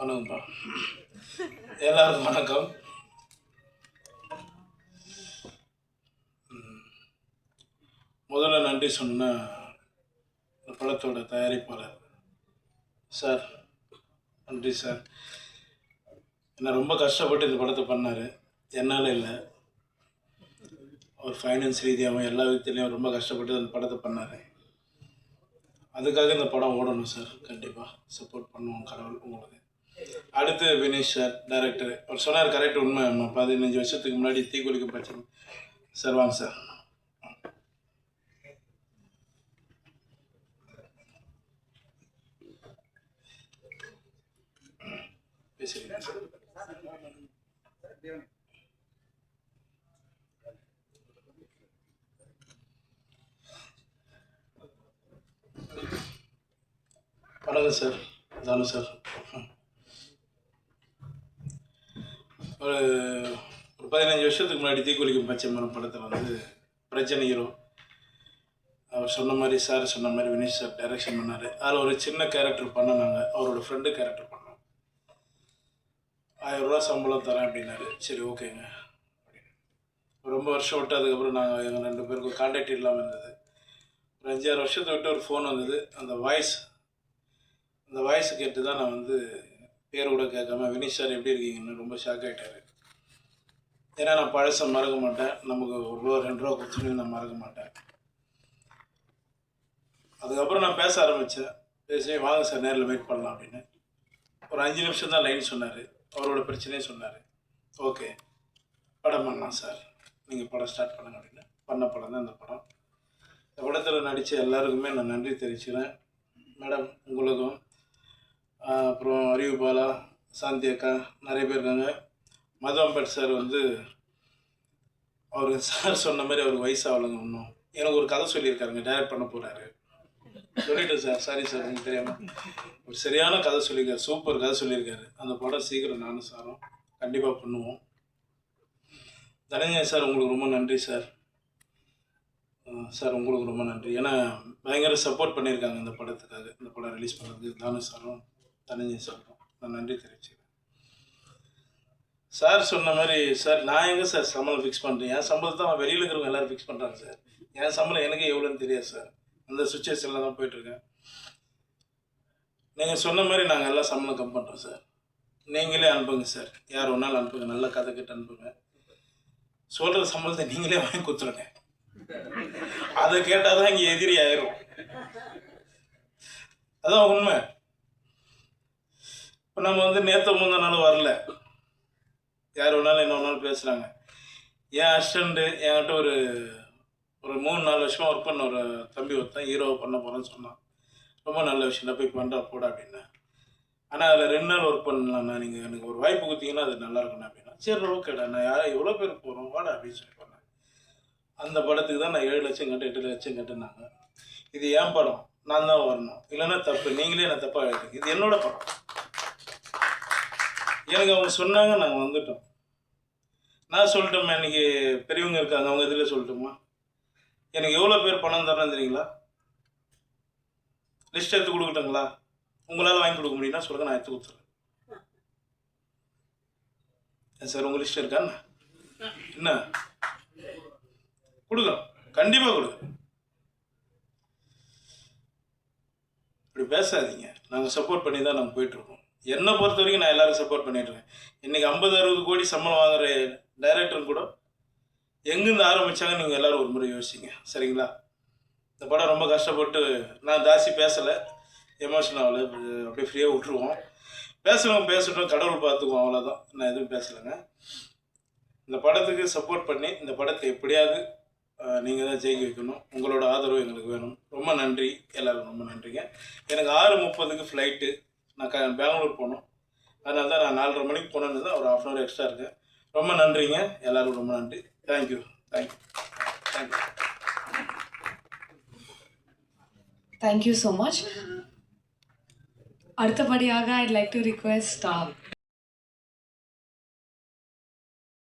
வணக்கம்ப்பா எல்லாருக்கும் வணக்கம். முதல்ல நன்றி சொன்ன இந்த படத்தோட தயாரிப்பாளர். சார் நன்றி சார். என்ன ரொம்ப கஷ்டப்பட்டு இந்த படத்தை பண்ணார். என்னால் இல்லை. அவர் ஃபைனான்ஸ் ரீதியாகவும் எல்லா விதத்துலேயும் ரொம்ப கஷ்டப்பட்டு அந்த படத்தை பண்ணார். அதுக்காக இந்த படம் ஓடணும் சார். கண்டிப்பாக சப்போர்ட் பண்ணுவோம் கடவுள் உங்களுக்கு அடுத்து வினேஷ் சார் டைரக்டர் அவர் சொன்னார் கரெக்ட் உண்மை. நம்ம பதினஞ்சு வருஷத்துக்கு முன்னாடி தீக்குளிக்க பிரச்சனை சார் வாங்க சார். பேசுகிறீங்க சார் வணக்கம் சார். தானு சார். ஒரு ஒரு பதினஞ்சு வருஷத்துக்கு முன்னாடி தீக்குளிக்கும் பச்சை மரம் படத்தில் வந்து பிரச்சனை ஹீரோ அவர் சொன்ன மாதிரி சார் சொன்ன மாதிரி வினேஷ் சார் டைரக்ஷன் பண்ணார். அதில் ஒரு சின்ன கேரக்டர் பண்ணினாங்க நாங்கள் அவரோட ஃப்ரெண்டு கேரக்டர் பண்ணோம். ஆயிரம் ரூபா சம்பளம் தரேன் அப்படின்னாரு. சரி ஓகேங்க. ரொம்ப வருஷம் விட்டு அதுக்கப்புறம் நாங்கள் எங்கள் ரெண்டு பேருக்கும் கான்டாக்ட் இல்லாமல் இருந்தது. ஒரு அஞ்சாறு வருஷத்தை விட்டு ஒரு ஃபோன் வந்தது. அந்த வாய்ஸ் அந்த வாய்ஸ் கேட்டு தான் நான் வந்து பேர் கூட கேட்காம வினிஷ் சார் எப்படி இருக்கீங்கன்னு ரொம்ப ஷாக் ஆகிட்டாரு ஏன்னா நான் பழசை மறக்க மாட்டேன். நமக்கு ஒரு ரூபா ரெண்டு ரூபா கொடுத்துட்டு நான் மறக்க மாட்டேன். அதுக்கப்புறம் நான் பேச ஆரம்பித்தேன் பேசி வாங்க சார் நேரில் மீட் பண்ணலாம் அப்படின்னு. ஒரு அஞ்சு நிமிஷம் தான் லைன் சொன்னார். அவரோட பிரச்சனையும் சொன்னார். ஓகே படம் பண்ணலாம் சார். நீங்கள் படம் ஸ்டார்ட் பண்ணுங்க அப்படின்னு. பண்ண படம் தான் இந்த படம். இந்த படத்தில் நடித்த எல்லாருக்குமே நான் நன்றி தெரிவிச்சுக்கிறேன். மேடம் உங்களுக்கும் அப்புறம் அறிவு பாலா சாந்தி அக்கா நிறைய பேர் இருக்காங்க. மது சார் வந்து அவர் சார் சொன்ன மாதிரி அவருக்கு வயசாகலங்க ஒன்றும் எனக்கு ஒரு கதை சொல்லியிருக்காருங்க டைரக்ட் பண்ண போகிறாரு சொல்லிட்டேன் சார் சாரி சார் எனக்கு தெரியாமல் ஒரு சரியான கதை சொல்லியிருக்காரு சூப்பர் கதை சொல்லியிருக்காரு. அந்த படம் சீக்கிரம் நானும் சாரும் கண்டிப்பாக பண்ணுவோம். தனஞ்சய் சார் உங்களுக்கு ரொம்ப நன்றி சார் சார் உங்களுக்கு ரொம்ப நன்றி. ஏன்னா பயங்கர சப்போர்ட் பண்ணியிருக்காங்க இந்த படத்துக்காக. இந்த படம் ரிலீஸ் பண்ணுறதுக்கு தானு சாரும். தனஞ்சய் சொல்கிறோம் நான் நன்றி தெரிவிச்சுக்கிறேன். சார் சொன்ன மாதிரி சார் நான் எங்கே சார் சம்பளம் ஃபிக்ஸ் பண்ணுறேன் என் சம்பளத்தை அவன் வெளியில் இருக்கிறவங்க எல்லாரும் ஃபிக்ஸ் பண்ணுறாங்க சார். என் சம்பளம் எனக்கு எவ்வளோன்னு தெரியாது சார். அந்த சுச்சுவேஷனில் தான் போயிட்டுருக்கேன் நீங்கள் சொன்ன மாதிரி நாங்கள் எல்லாம் சம்பளம் கம் பண்ணுறோம் சார். நீங்களே அனுப்புங்க சார். யார் ஒன்றால் அனுப்புங்க. நல்ல கதை கிட்ட அனுப்புங்க. சொல்கிற சம்பளத்தை நீங்களே வாங்கி கொடுத்துருங்க. அதை கேட்டால் தான் இங்கே எதிரி ஆயிரும். அதான் உண்மை. இப்போ நம்ம வந்து நேற்று முந்தின நாள் வரல. யார் வேணாலும் என்ன வேணாலும் பேசுகிறாங்க என் அசிஸ்டண்ட்டு என்கிட்ட ஒரு ஒரு மூணு நாலு வருஷமாக ஒர்க் பண்ண ஒரு தம்பி ஒருத்தன் ஹீரோவை பண்ண போகிறேன்னு சொன்னான். ரொம்ப நல்ல விஷயம். போய் பண்ணுறா போட அப்படின்னா. ஆனால் அதில் ரெண்டு நாள் ஒர்க் பண்ணலாம்ண்ணா. நீங்கள் எனக்கு ஒரு வாய்ப்பு கொடுத்தீங்கன்னா அது நல்லா இருக்குண்ணா அப்படின்னா. சரி ஓகேடா நான் யார் எவ்வளோ பேர் போகிறோம் வாடா அப்படின்னு சொல்லி பண்ணேன் அந்த படத்துக்கு தான் நான் ஏழு லட்சம் கட்டு எட்டு லட்சம் கட்டுனாங்க இது என் படம்? நான் தான் வரணும். இல்லைன்னா தப்பு. நீங்களே நான் தப்பாக எழுதுங்க இது என்னோட படம். எனக்கு அவங்க சொன்னாங்க நாங்கள் வந்துட்டோம். நான் சொல்லட்டுமா இன்னைக்கு பெரியவங்க இருக்காங்க அவங்க இதில் சொல்லட்டுமா எனக்கு எவ்வளோ பேர் பணம் தரேன் தெரியுங்களா? லிஸ்ட் எடுத்து கொடுக்கட்டுங்களா? உங்களால் வாங்கி கொடுக்க முடியும்னா சொல்லுங்க நான் எடுத்து கொடுத்துறேன். சார் உங்கள் லிஸ்ட் இருக்காண்ணா என்ன? கொடுக்குறோம் கண்டிப்பாக கொடுக்குறோம் இப்படி பேசாதீங்க. நாங்கள் சப்போர்ட் பண்ணி தான் நாங்கள் போயிட்டுருக்கோம் என்னை பொறுத்த வரைக்கும் நான் எல்லாரும் சப்போர்ட் பண்ணிடுறேன் இன்னைக்கு இன்றைக்கி ஐம்பது அறுபது கோடி சம்பளம் வாங்குற டைரக்டரும் கூட எங்கேருந்து ஆரம்பித்தாங்க நீங்கள் எல்லோரும் ஒரு முறை யோசிங்க. சரிங்களா? இந்த படம் ரொம்ப கஷ்டப்பட்டு நான் ஜாஸ்தி பேசலை. எமோஷன் ஆகலை. அப்படியே ஃப்ரீயாக விட்டுருவோம். பேசுகிறவங்க பேசட்டும் கடவுள் பார்த்துக்குவோம். அவ்வளோதான் நான் எதுவும் பேசலைங்க. இந்த படத்துக்கு சப்போர்ட் பண்ணி இந்த படத்தை எப்படியாவது நீங்கள் தான் ஜெயிக்க வைக்கணும். உங்களோட ஆதரவு எங்களுக்கு வேணும். ரொம்ப நன்றி. எல்லோரும் ரொம்ப நன்றிங்க. எனக்கு ஆறு முப்பதுக்கு ஃப்ளைட்டு நான் க பெங்களூர் போகணும் அதனால தான் நான் நாலரை மணிக்கு போனேன்னு தான் ஒரு ஆஃப் அன் ஹவர் எக்ஸ்ட்ரா இருக்கேன் ரொம்ப நன்றிங்க. எல்லோரும் ரொம்ப நன்றி. Thank you thank you thank you thank you so much அடுத்தபடியாக I'd like to request uh,